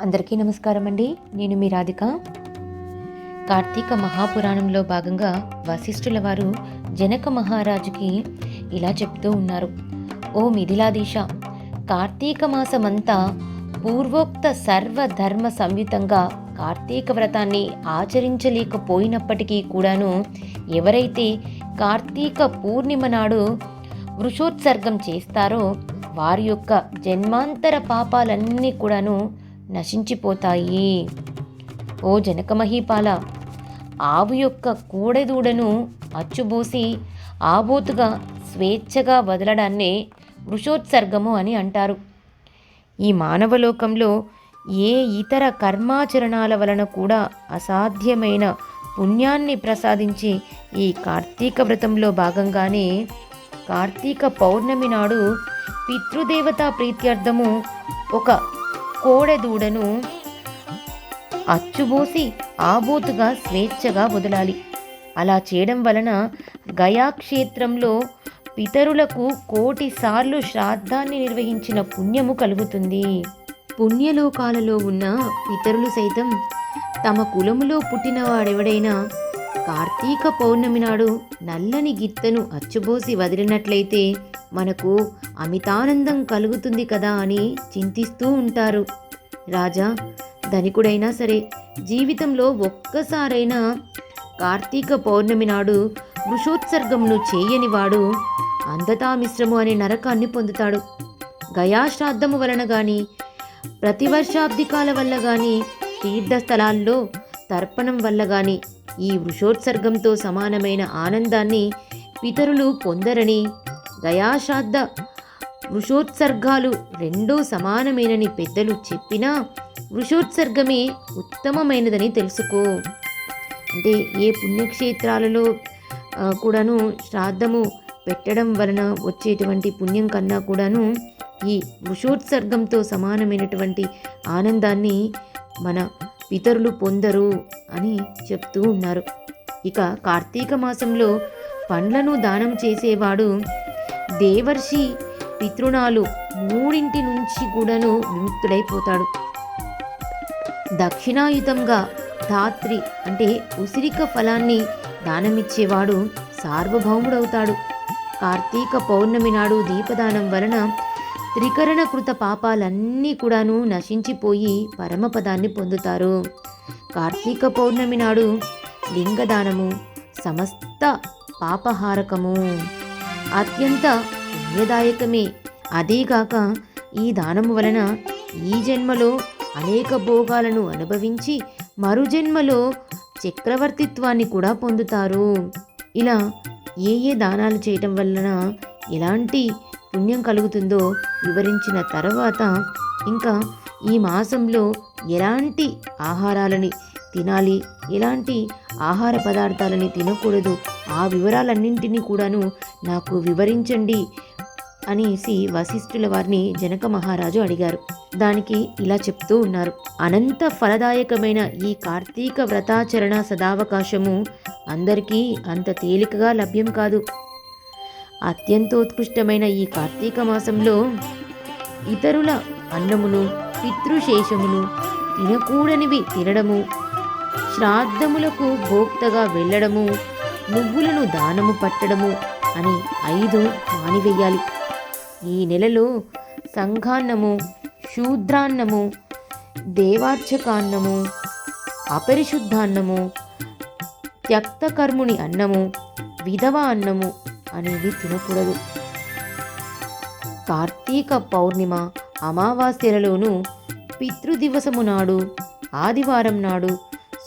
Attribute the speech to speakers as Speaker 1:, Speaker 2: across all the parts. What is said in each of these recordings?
Speaker 1: అందరికీ నమస్కారం అండి. నేను మీ రాధిక. కార్తీక మహాపురాణంలో భాగంగా వశిష్ఠుల వారు జనక మహారాజుకి ఇలా చెప్తూ ఉన్నారు. ఓ మిథిలాదీశ కార్తీక మాసమంతా పూర్వోక్త సర్వధర్మ సంయుతంగా కార్తీక వ్రతాన్ని ఆచరించలేకపోయినప్పటికీ కూడాను ఎవరైతే కార్తీక పూర్ణిమ నాడు వృషోత్సర్గం చేస్తారో వారి యొక్క జన్మాంతర పాపాలన్నీ కూడాను నశించిపోతాయి. ఓ జనకమహీపాల ఆవు యొక్క కూడెదూడను అచ్చుబూసి ఆబోతుగా స్వేచ్ఛగా వదలడాన్నే వృషోత్సర్గము అని అంటారు. ఈ మానవలోకంలో ఏ ఇతర కర్మాచరణాల వలన కూడా అసాధ్యమైన పుణ్యాన్ని ప్రసాదించి ఈ కార్తీక వ్రతంలో భాగంగానే కార్తీక పౌర్ణమి నాడు పితృదేవతా ప్రీత్యర్థము ఒక కోడెదూడను అచ్చుబోసి ఆబోతుగా స్వేచ్ఛగా వదలాలి. అలా చేయడం వలన గయాక్షేత్రంలో పితరులకు కోటిసార్లు శ్రాద్ధాన్ని నిర్వహించిన పుణ్యము కలుగుతుంది. పుణ్యలోకాలలో ఉన్న పితరులు సైతం తమ కులములో పుట్టినవాడెవడైనా కార్తీక పౌర్ణమి నాడు నల్లని గిత్తను అచ్చుబోసి వదిలినట్లయితే మనకు అమితానందం కలుగుతుంది కదా అని చింతిస్తూ ఉంటారు. రాజా ధనికుడైనా సరే జీవితంలో ఒక్కసారైనా కార్తీక పౌర్ణమి నాడు వృషోత్సర్గమును చేయనివాడు అంధతామిశ్రము అనే నరకాన్ని పొందుతాడు. గయాశ్రాద్ధము వలన కానీ ప్రతివర్షాబ్దికాల వల్ల కానీ తీర్థస్థలాల్లో తర్పణం వల్ల గాని ఈ వృషోత్సర్గంతో సమానమైన ఆనందాన్ని పితరులు పొందరని గయాశ్రాద్ధ వృషోత్సర్గాలు రెండూ సమానమేనని పెద్దలు చెప్పినా వృషోత్సర్గమే ఉత్తమమైనదని తెలుసుకో. అంటే ఏ పుణ్యక్షేత్రాలలో కూడాను శ్రాద్ధము పెట్టడం వలన వచ్చేటువంటి పుణ్యం కన్నా కూడాను ఈ వృషోత్సర్గంతో సమానమైనటువంటి ఆనందాన్ని మన పితరులు పొందరు అని చెప్తూ ఉన్నారు. ఇక కార్తీక మాసంలో పండ్లను దానం చేసేవాడు దేవర్షి పితృణాలు మూడింటి నుంచి కూడాను విముక్తుడైపోతాడు. దక్షిణాయుతంగా ధాత్రి అంటే ఉసిరిక ఫలాన్ని దానమిచ్చేవాడు సార్వభౌముడవుతాడు. కార్తీక పౌర్ణమి నాడు దీపదానం వలన త్రికరణకృత పాపాలన్నీ కూడాను నశించిపోయి పరమపదాన్ని పొందుతారు. కార్తీక పౌర్ణమి నాడు లింగదానము సమస్త పాపహారకము. అత్యంత పుణ్యదాయకమే. అదీగాక ఈ దానము వలన ఈ జన్మలో అనేక భోగాలను అనుభవించి మరు జన్మలో చక్రవర్తిత్వాన్ని కూడా పొందుతారు. ఇలా ఏ ఏ దానాలు చేయటం వలన ఎలాంటి పుణ్యం కలుగుతుందో వివరించిన తర్వాత ఇంకా ఈ మాసంలో ఎలాంటి ఆహారాలని తినాలి ఎలాంటి ఆహార పదార్థాలని తినకూడదు ఆ వివరాలన్నింటినీ కూడాను నాకు వివరించండి అనేసి వశిష్ఠుల వారిని జనక మహారాజు అడిగారు. దానికి ఇలా చెప్తూ ఉన్నారు. అనంత ఫలదాయకమైన ఈ కార్తీక వ్రతాచరణ సదావకాశము అందరికీ అంత తేలికగా లభ్యం కాదు. అత్యంతోత్కృష్టమైన ఈ కార్తీక మాసంలో ఇతరుల అన్నమును పితృశేషమును తినకూడనివి తినడము శ్రాద్ధములకు భోక్తగా వెళ్ళడము నువ్వులను దానము పట్టడము అని ఐదు మానివేయాలి. ఈ నెలలో సంఘాన్నము శూద్రాన్నము దేవార్చకాన్నము అపరిశుద్ధాన్నము త్యక్తకర్ముని అన్నము విధవ అన్నము అనేవి తినకూడదు. కార్తీక పౌర్ణిమ అమావాస్యలలోనూ పితృదివసము నాడు ఆదివారం నాడు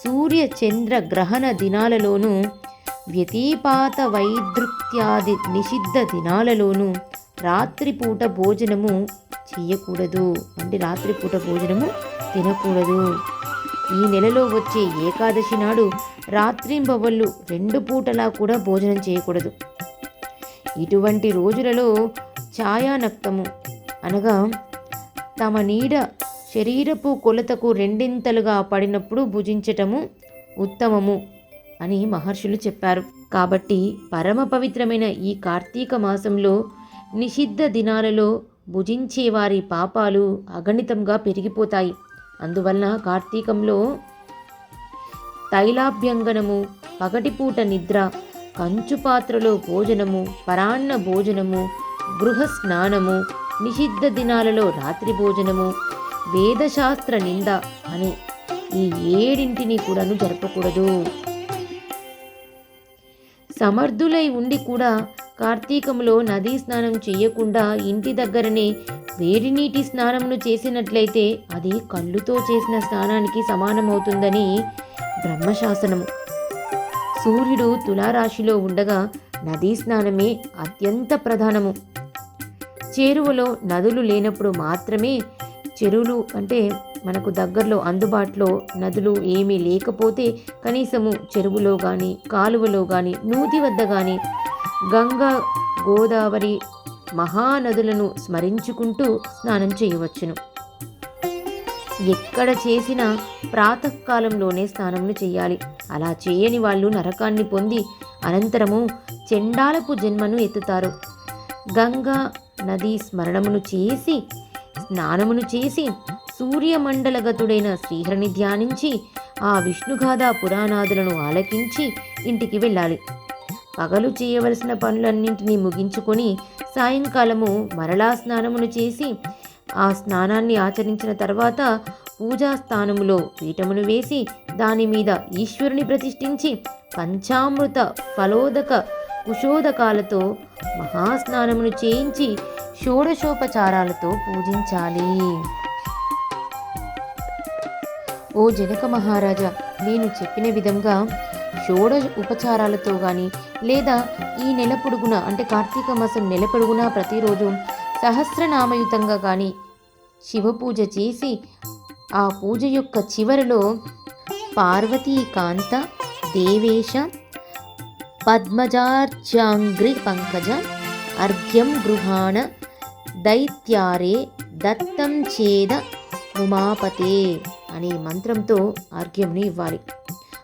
Speaker 1: సూర్య చంద్ర గ్రహణ దినాలలోనూ వ్యతిపాత వైదృత్యాది నిషిద్ధ దినాలలోనూ రాత్రిపూట భోజనము చేయకూడదు. అంటే రాత్రిపూట భోజనము తినకూడదు. ఈ నెలలో వచ్చే ఏకాదశి నాడు రాత్రింబవళ్ళు రెండు పూటలా కూడా భోజనం చేయకూడదు. ఇటువంటి రోజులలో ఛాయానక్తము అనగా తమ నీడ శరీరపు కొలతకు రెండింతలుగా పడినప్పుడు భుజించటము ఉత్తమము అని మహర్షులు చెప్పారు. కాబట్టి పరమ పవిత్రమైన ఈ కార్తీక మాసంలో నిషిద్ధ దినాలలో భుజించే వారి పాపాలు అగణితంగా పెరిగిపోతాయి. అందువలన కార్తీకంలో తైలాభ్యంగనము పగటిపూట నిద్ర కంచు పాత్రలో భోజనము పరాన్న భోజనము గృహ స్నానము నిషిద్ధ దినాలలో రాత్రి భోజనము వేదశాస్త్ర నింద అనే ఈ ఏడింటిని కూడాను జరపకూడదు. సమర్థులై ఉండి కూడా కార్తీకంలో నదీ స్నానం చేయకుండా ఇంటి దగ్గరనే వేడి నీటి స్నానమును చేసినట్లయితే అది కళ్ళుతో చేసిన స్నానానికి సమానమవుతుందని బ్రహ్మశాసనము. సూర్యుడు తులారాశిలో ఉండగా నదీ స్నానమే అత్యంత ప్రధానము. చేరువలో నదులు లేనప్పుడు మాత్రమే చెరువులు అంటే మనకు దగ్గరలో అందుబాటులో నదులు ఏమీ లేకపోతే కనీసము చెరువులో కానీ కాలువలో కానీ నూతి వద్ద కానీ గంగా గోదావరి మహానదులను స్మరించుకుంటూ స్నానం చేయవచ్చును. ఎక్కడ చేసినా ప్రాతకాలంలోనే స్నానమును చేయాలి. అలా చేయని వాళ్ళు నరకాన్ని పొంది అనంతరము చెండాలపు జన్మను ఎత్తుతారు. గంగా నది స్మరణమును చేసి స్నానమును చేసి సూర్యమండలగతుడైన శ్రీహరిని ధ్యానించి ఆ విష్ణుగాథ పురాణాదులను ఆలకించి ఇంటికి వెళ్ళాలి. పగలు చేయవలసిన పనులన్నింటినీ ముగించుకొని సాయంకాలము మరలా స్నానమును చేసి ఆ స్నానాన్ని ఆచరించిన తర్వాత పూజా స్థానములో పీఠమును వేసి దాని మీద ఈశ్వరుని ప్రతిష్ఠించి పంచామృత ఫలోదక కుశోదకాలతో మహాస్నానమును చేయించి షోడశోపచారాలతో పూజించాలి. ఓ జనక మహారాజా నేను చెప్పిన విధంగా షోడ ఉపచారాలతో కానీ లేదా ఈ నెల పొడుగున అంటే కార్తీక మాసం నెల పొడుగునా ప్రతిరోజు సహస్రనామయుతంగా కానీ శివ పూజ చేసి ఆ పూజ యొక్క చివరిలో పార్వతీకాంత దేవేశ పద్మజార్చాంగ్రి పంకజ అర్ఘ్యం గృహాణ దైత్యారే దత్తం చేద ఉమాపతే అనే మంత్రంతో అర్ఘ్యంను ఇవ్వాలి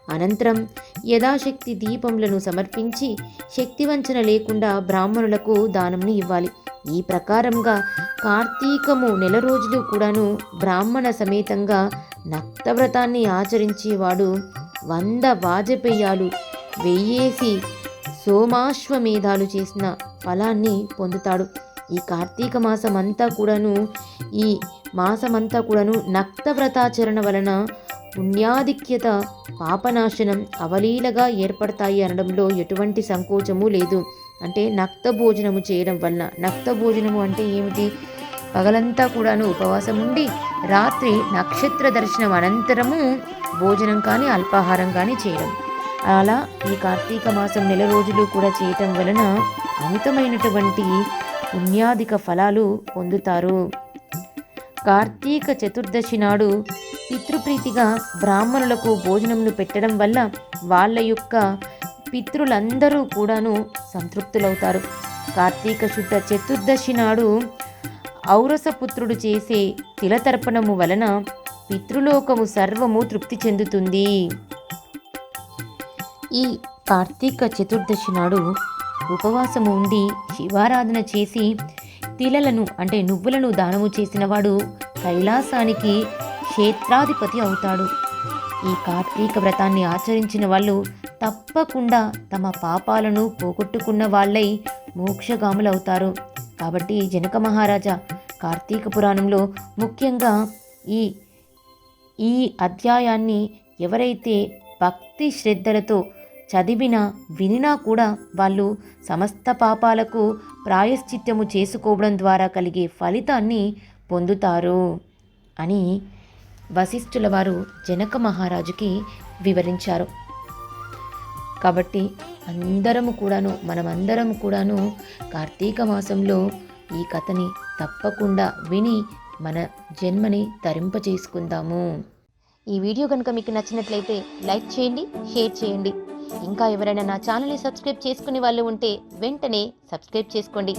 Speaker 1: అనంతరం యథాశక్తి దీపములను సమర్పించి శక్తివంచన లేకుండా బ్రాహ్మణులకు దానంని ఇవ్వాలి ఈ ప్రకారంగా కార్తీకము నెల రోజులు కూడాను బ్రాహ్మణ సమేతంగా నక్తవ్రతాన్ని ఆచరించేవాడు వంద వాజపేయాలు వెయ్యేసి సోమాశ్వమేధాలు చేసిన ఫలాన్ని పొందుతాడు. ఈ కార్తీక మాసం అంతా కూడాను ఈ మాసమంతా కూడాను నక్తవ్రతాచరణ వలన పుణ్యాధిక్యత పాపనాశనం అవలీలగా ఏర్పడతాయి అనడంలో ఎటువంటి సంకోచము లేదు. అంటే నక్త భోజనము చేయడం వలన నక్త భోజనము అంటే ఏమిటి? పగలంతా కూడాను ఉపవాసం ఉండి రాత్రి నక్షత్ర దర్శనం అనంతరము భోజనం కానీ అల్పాహారం కానీ చేయడం. అలా ఈ కార్తీక మాసం నెల రోజులు కూడా చేయటం వలన అమితమైనటువంటి పుణ్యాధిక ఫలాలు పొందుతారు. కార్తీక చతుర్దశి నాడు పితృప్రీతిగా బ్రాహ్మణులకు భోజనమును పెట్టడం వల్ల వాళ్ళ యొక్క పితృలందరూ కూడాను సంతృప్తులవుతారు. కార్తీక శుద్ధ చతుర్దశి నాడు ఔరసపుత్రుడు చేసే తిలతర్పణము వలన పితృలోకము సర్వము తృప్తి చెందుతుంది. ఈ కార్తీక చతుర్దశి నాడు ఉపవాసము ఉండి శివారాధన చేసి తిలలను అంటే నువ్వులను దానము చేసినవాడు కైలాసానికి క్షేత్రాధిపతి అవుతాడు. ఈ కార్తీక వ్రతాన్ని ఆచరించిన వాళ్ళు తప్పకుండా తమ పాపాలను పోగొట్టుకున్న వాళ్ళై మోక్షగాములవుతారు. కాబట్టి జనక మహారాజా కార్తీక పురాణంలో ముఖ్యంగా ఈ ఈ అధ్యాయాన్ని ఎవరైతే భక్తి శ్రద్ధలతో చదివినా వినినా కూడా వాళ్ళు సమస్త పాపాలకు ప్రాయశ్చిత్యము చేసుకోవడం ద్వారా కలిగే ఫలితాన్ని పొందుతారు అని వశిష్ఠుల వారు జనక మహారాజుకి వివరించారు. కాబట్టి అందరము కూడాను మనమందరం కూడాను కార్తీక మాసంలో ఈ కథని తప్పకుండా విని మన జన్మని తరింపచేసుకుందాము ఈ వీడియో కనుక మీకు నచ్చినట్లయితే లైక్ చేయండి షేర్ చేయండి. ఇంకా ఎవరైనా నా ఛానల్ని సబ్స్క్రైబ్ చేసుకునే వాళ్ళు ఉంటే వెంటనే సబ్స్క్రైబ్ చేసుకోండి.